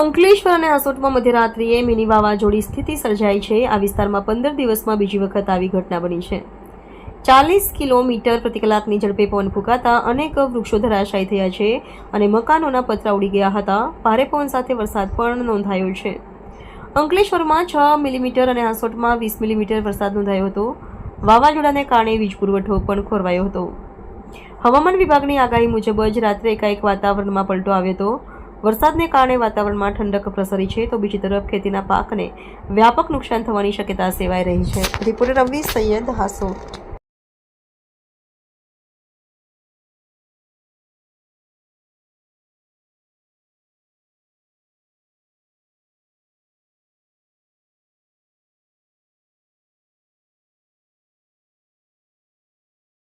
અંકલેશ્વર અને હાસોટમાં મધ્યરાત્રિએ મિની વાવાઝોડી સ્થિતિ સર્જાઈ છે. આ વિસ્તારમાં પંદર દિવસમાં બીજી વખત આવી ઘટના બની છે. ચાલીસ કિલોમીટર પ્રતિ કલાકની ઝડપે પવન ફૂંકાતા અનેક વૃક્ષો ધરાશાયી થયા છે અને મકાનોના પતરા ઉડી ગયા હતા. ભારે પવન સાથે વરસાદ પણ નોંધાયો છે. અંકલેશ્વરમાં છ મિલીમીટર અને હાસોટમાં વીસ મિલીમીટર વરસાદ નોંધાયો હતો. વાવાઝોડાને કારણે વીજ પુરવઠો પણ ખોરવાયો હતો. હવામાન વિભાગની આગાહી મુજબ જ રાત્રે એકાએક વાતાવરણમાં પલટો આવ્યો હતો. વરસાદને કારણે વાતાવરણમાં ઠંડક પ્રસરી છે, તો બીજી તરફ ખેતીના પાકને વ્યાપક નુકસાન થવાની શક્યતા સેવાઈ રહી છે. રિપોર્ટર રવિ સૈયદ હાસો.